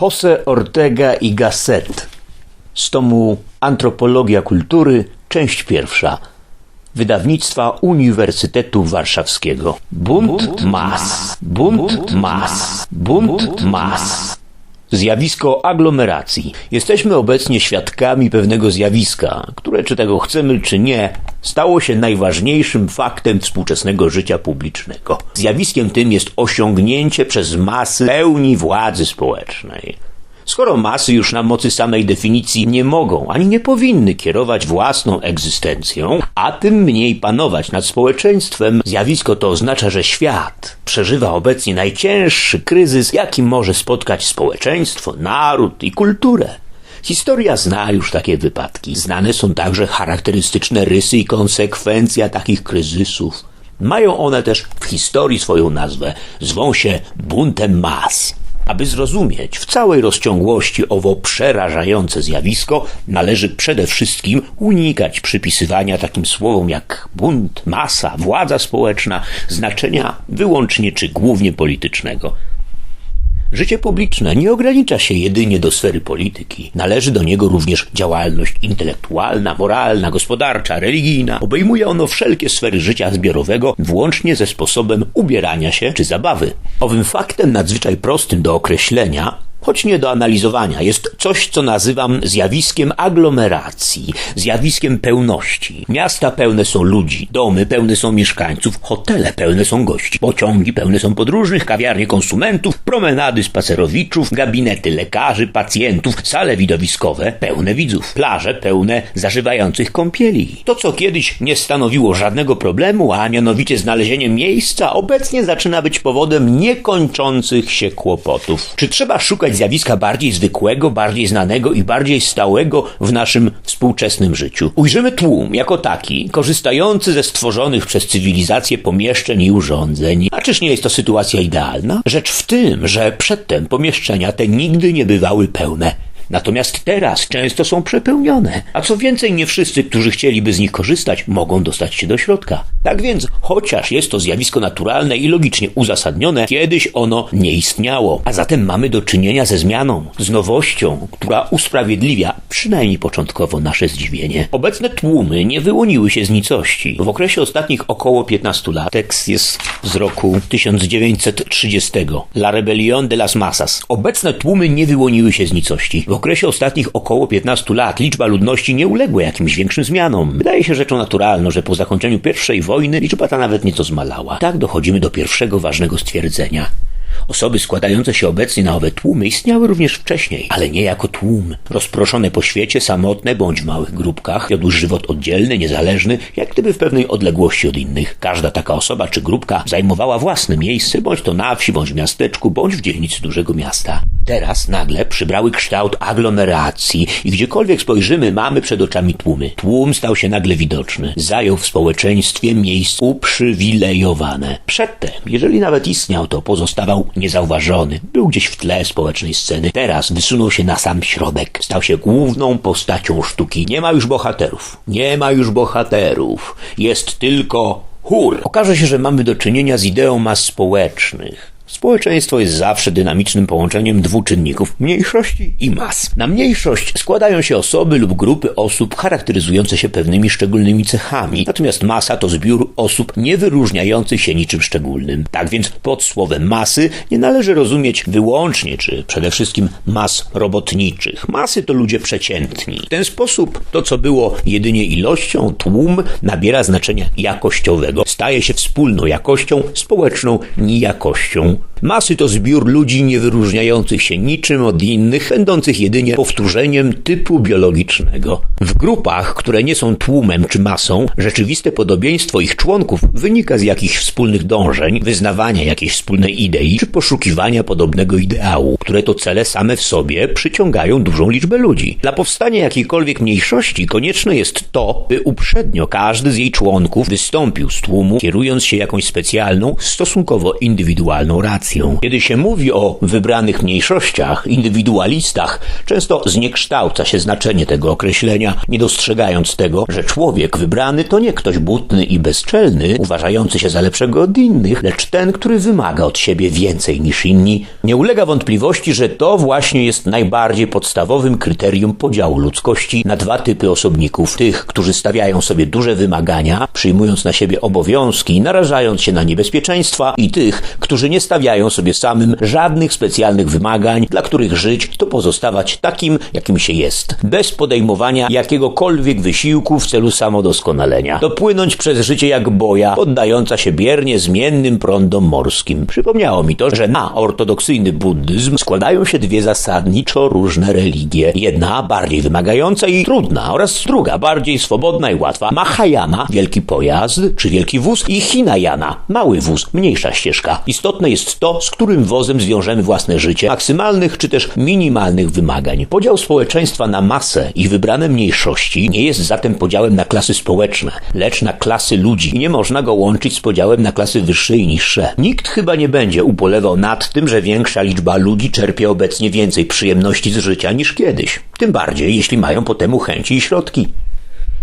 Jose Ortega y Gasset z tomu Antropologia Kultury, część pierwsza. Wydawnictwa Uniwersytetu Warszawskiego. Bunt mas, bunt mas, bunt mas. Zjawisko aglomeracji. Jesteśmy obecnie świadkami pewnego zjawiska, które, czy tego chcemy, czy nie, stało się najważniejszym faktem współczesnego życia publicznego. Zjawiskiem tym jest osiągnięcie przez masy pełni władzy społecznej. Skoro masy już na mocy samej definicji nie mogą ani nie powinny kierować własną egzystencją, a tym mniej panować nad społeczeństwem, zjawisko to oznacza, że świat przeżywa obecnie najcięższy kryzys, jaki może spotkać społeczeństwo, naród i kulturę. Historia zna już takie wypadki. Znane są także charakterystyczne rysy i konsekwencja takich kryzysów. Mają one też w historii swoją nazwę. Zwą się buntem mas. Aby zrozumieć w całej rozciągłości owo przerażające zjawisko, należy przede wszystkim unikać przypisywania takim słowom jak bunt, masa, władza społeczna znaczenia wyłącznie czy głównie politycznego. Życie publiczne nie ogranicza się jedynie do sfery polityki. Należy do niego również działalność intelektualna, moralna, gospodarcza, religijna. Obejmuje ono wszelkie sfery życia zbiorowego, włącznie ze sposobem ubierania się czy zabawy. Owym faktem nadzwyczaj prostym do określenia choć nie do analizowania, jest coś, co nazywam zjawiskiem aglomeracji, zjawiskiem pełności. Miasta pełne są ludzi, domy pełne są mieszkańców, hotele pełne są gości, pociągi pełne są podróżnych, kawiarnie konsumentów, promenady spacerowiczów, gabinety lekarzy, pacjentów, sale widowiskowe pełne widzów, plaże pełne zażywających kąpieli. To, co kiedyś nie stanowiło żadnego problemu, a mianowicie znalezienie miejsca, obecnie zaczyna być powodem niekończących się kłopotów. Czy trzeba szukać zjawiska bardziej zwykłego, bardziej znanego i bardziej stałego w naszym współczesnym życiu. Ujrzymy tłum jako taki, korzystający ze stworzonych przez cywilizację pomieszczeń i urządzeń. A czyż nie jest to sytuacja idealna? Rzecz w tym, że przedtem pomieszczenia te nigdy nie bywały pełne. Natomiast teraz często są przepełnione. A co więcej, nie wszyscy, którzy chcieliby z nich korzystać, mogą dostać się do środka. Tak więc, chociaż jest to zjawisko naturalne i logicznie uzasadnione, kiedyś ono nie istniało. A zatem mamy do czynienia ze zmianą, z nowością, która usprawiedliwia, przynajmniej początkowo, nasze zdziwienie. Obecne tłumy nie wyłoniły się z nicości. W okresie ostatnich około 15 lat, tekst jest z roku 1930, La Rebelión de las Masas. Obecne tłumy nie wyłoniły się z nicości. W okresie ostatnich około 15 lat liczba ludności nie uległa jakimś większym zmianom. Wydaje się rzeczą naturalną, że po zakończeniu I wojny liczba ta nawet nieco zmalała. Tak dochodzimy do pierwszego ważnego stwierdzenia. Osoby składające się obecnie na owe tłumy istniały również wcześniej, ale nie jako tłum. Rozproszone po świecie, samotne bądź w małych grupkach, wiodły żywot oddzielny, niezależny, jak gdyby w pewnej odległości od innych. Każda taka osoba czy grupka zajmowała własne miejsce, bądź to na wsi, bądź w miasteczku, bądź w dzielnicy dużego miasta. Teraz nagle przybrały kształt aglomeracji i gdziekolwiek spojrzymy, mamy przed oczami tłumy. Tłum stał się nagle widoczny. Zajął w społeczeństwie miejsce uprzywilejowane. Przedtem, jeżeli nawet istniał, to pozostawał niezauważony. Był gdzieś w tle społecznej sceny. Teraz wysunął się na sam środek. Stał się główną postacią sztuki. Nie ma już bohaterów. Nie ma już bohaterów. Jest tylko chór. Okaże się, że mamy do czynienia z ideą mas społecznych. Społeczeństwo jest zawsze dynamicznym połączeniem dwóch czynników mniejszości i mas. Na mniejszość składają się osoby lub grupy osób charakteryzujące się pewnymi szczególnymi cechami, natomiast masa to zbiór osób nie wyróżniających się niczym szczególnym. Tak więc pod słowem masy nie należy rozumieć wyłącznie czy przede wszystkim mas robotniczych. Masy to ludzie przeciętni. W ten sposób to, co było jedynie ilością, tłum nabiera znaczenia jakościowego, staje się wspólną jakością, społeczną nijakością. you Masy to zbiór ludzi nie wyróżniających się niczym od innych, będących jedynie powtórzeniem typu biologicznego. W grupach, które nie są tłumem czy masą, rzeczywiste podobieństwo ich członków wynika z jakichś wspólnych dążeń, wyznawania jakiejś wspólnej idei czy poszukiwania podobnego ideału, które to cele same w sobie przyciągają dużą liczbę ludzi. Dla powstania jakiejkolwiek mniejszości konieczne jest to, by uprzednio każdy z jej członków wystąpił z tłumu, kierując się jakąś specjalną, stosunkowo indywidualną racją. Kiedy się mówi o wybranych mniejszościach, indywidualistach, często zniekształca się znaczenie tego określenia, nie dostrzegając tego, że człowiek wybrany to nie ktoś butny i bezczelny, uważający się za lepszego od innych, lecz ten, który wymaga od siebie więcej niż inni. Nie ulega wątpliwości, że to właśnie jest najbardziej podstawowym kryterium podziału ludzkości na dwa typy osobników. Tych, którzy stawiają sobie duże wymagania, przyjmując na siebie obowiązki, narażając się na niebezpieczeństwa i tych, którzy nie stawiają sobie samym żadnych specjalnych wymagań, dla których żyć to pozostawać takim, jakim się jest, bez podejmowania jakiegokolwiek wysiłku w celu samodoskonalenia. Dopłynąć przez życie jak boja, poddająca się biernie zmiennym prądom morskim. Przypomniało mi to, że na ortodoksyjny buddyzm składają się dwie zasadniczo różne religie. Jedna bardziej wymagająca i trudna oraz druga bardziej swobodna i łatwa. Mahayana, wielki pojazd czy wielki wóz i Hinayana, mały wóz, mniejsza ścieżka. Istotne jest to, z którym wozem zwiążemy własne życie, maksymalnych czy też minimalnych wymagań. Podział społeczeństwa na masę i wybrane mniejszości nie jest zatem podziałem na klasy społeczne, lecz na klasy ludzi i nie można go łączyć z podziałem na klasy wyższe i niższe. Nikt chyba nie będzie ubolewał nad tym, że większa liczba ludzi czerpie obecnie więcej przyjemności z życia niż kiedyś. Tym bardziej, jeśli mają po temu chęci i środki.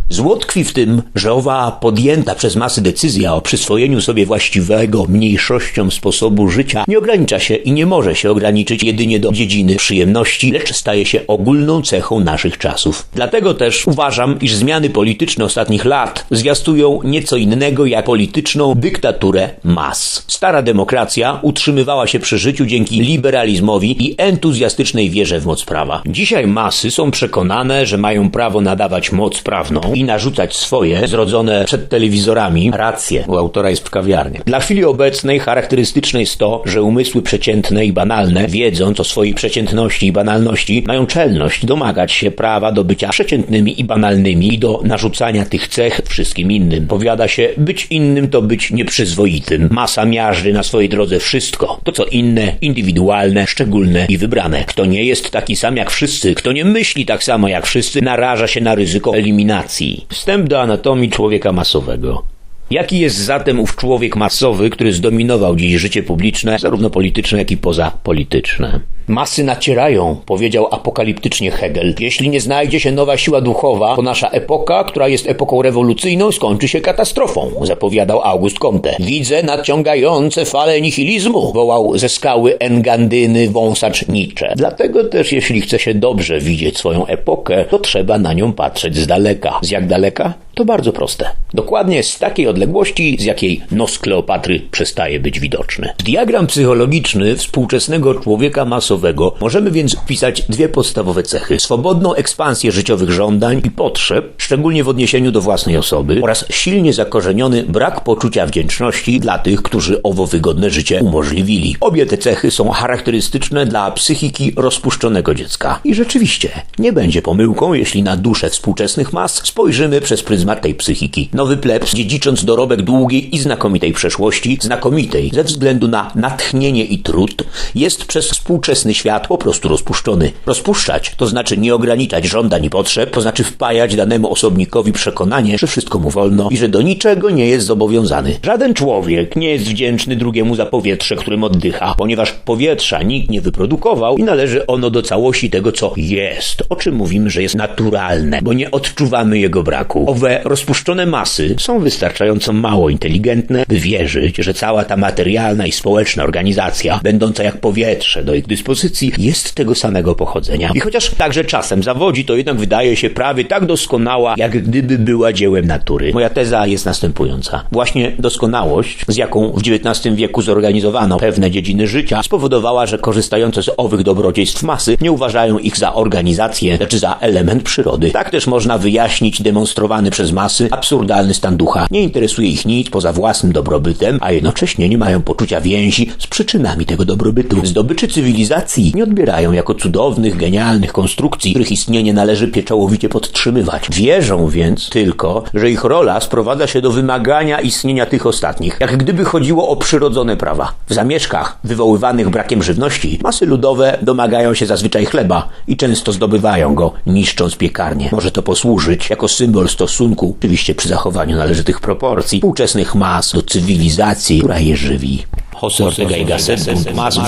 Zło tkwi w tym, że owa podjęta przez masy decyzja o przyswojeniu sobie właściwego mniejszościom sposobu życia nie ogranicza się i nie może się ograniczyć jedynie do dziedziny przyjemności, lecz staje się ogólną cechą naszych czasów. Dlatego też uważam, iż zmiany polityczne ostatnich lat zwiastują nieco innego jak polityczną dyktaturę mas. Stara demokracja utrzymywała się przy życiu dzięki liberalizmowi i entuzjastycznej wierze w moc prawa. Dzisiaj masy są przekonane, że mają prawo nadawać moc prawną i narzucać swoje, zrodzone przed telewizorami, racje. U autora jest w kawiarni. Dla chwili obecnej charakterystyczne jest to, że umysły przeciętne i banalne, wiedząc o swojej przeciętności i banalności, mają czelność domagać się prawa do bycia przeciętnymi i banalnymi i do narzucania tych cech wszystkim innym. Powiada się, być innym to być nieprzyzwoitym. Masa miażdży na swojej drodze wszystko. To co inne, indywidualne, szczególne i wybrane. Kto nie jest taki sam jak wszyscy, kto nie myśli tak samo jak wszyscy, naraża się na ryzyko eliminacji. Wstęp do anatomii człowieka masowego. Jaki jest zatem ów człowiek masowy, który zdominował dziś życie publiczne, zarówno polityczne, jak i pozapolityczne? Masy nacierają, powiedział apokaliptycznie Hegel. Jeśli nie znajdzie się nowa siła duchowa, to nasza epoka, która jest epoką rewolucyjną, skończy się katastrofą, zapowiadał August Comte. Widzę nadciągające fale nihilizmu, wołał ze skały Engandyny wąsacz Nietzsche. Dlatego też, jeśli chce się dobrze widzieć swoją epokę, to trzeba na nią patrzeć z daleka. Z jak daleka? To bardzo proste. Dokładnie z takiej odległości, z jakiej nos Kleopatry przestaje być widoczny. W diagram psychologiczny współczesnego człowieka masowego możemy więc wpisać dwie podstawowe cechy. Swobodną ekspansję życiowych żądań i potrzeb, szczególnie w odniesieniu do własnej osoby, oraz silnie zakorzeniony brak poczucia wdzięczności dla tych, którzy owo wygodne życie umożliwili. Obie te cechy są charakterystyczne dla psychiki rozpuszczonego dziecka. I rzeczywiście, nie będzie pomyłką, jeśli na duszę współczesnych mas spojrzymy przez pryzmat tej psychiki. Nowy plebs, dziedzicząc dorobek długiej i znakomitej przeszłości, znakomitej ze względu na natchnienie i trud, jest przez współczesny świat po prostu rozpuszczony. Rozpuszczać to znaczy nie ograniczać żądań i potrzeb, to znaczy wpajać danemu osobnikowi przekonanie, że wszystko mu wolno i że do niczego nie jest zobowiązany. Żaden człowiek nie jest wdzięczny drugiemu za powietrze, którym oddycha, ponieważ powietrza nikt nie wyprodukował i należy ono do całości tego, co jest, o czym mówimy, że jest naturalne, bo nie odczuwamy jego braku. Owe rozpuszczone masy są wystarczająco mało inteligentne, by wierzyć, że cała ta materialna i społeczna organizacja, będąca jak powietrze do ich dyspozycji, jest tego samego pochodzenia. I chociaż także czasem zawodzi, to jednak wydaje się prawie tak doskonała, jak gdyby była dziełem natury. Moja teza jest następująca. Właśnie doskonałość, z jaką w XIX wieku zorganizowano pewne dziedziny życia, spowodowała, że korzystające z owych dobrodziejstw masy nie uważają ich za organizację, lecz za element przyrody. Tak też można wyjaśnić demonstrowany przez masy absurdalny stan ducha. Nie interesuje ich nic poza własnym dobrobytem, a jednocześnie nie mają poczucia więzi z przyczynami tego dobrobytu. Zdobyczy cywilizacji nie odbierają jako cudownych, genialnych konstrukcji, których istnienie należy pieczołowicie podtrzymywać. Wierzą więc tylko, że ich rola sprowadza się do wymagania istnienia tych ostatnich, jak gdyby chodziło o przyrodzone prawa. W zamieszkach wywoływanych brakiem żywności masy ludowe domagają się zazwyczaj chleba i często zdobywają go, niszcząc piekarnię. Może to posłużyć jako symbol stosunku, oczywiście przy zachowaniu należytych proporcji, współczesnych mas do cywilizacji, która je żywi. José Ortega y Gasset, Mas,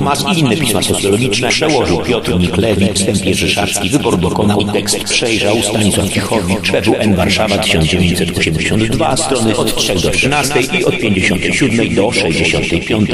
Mas i inne pisma socjologiczne przełożył Piotr Niklewicz, wstęp Jerzy Szarski, wybór dokonał, tekst przejrzał Stanisław Cichowicz, PWN Warszawa 1982, strony od 3 do 13 i od 57 do 65.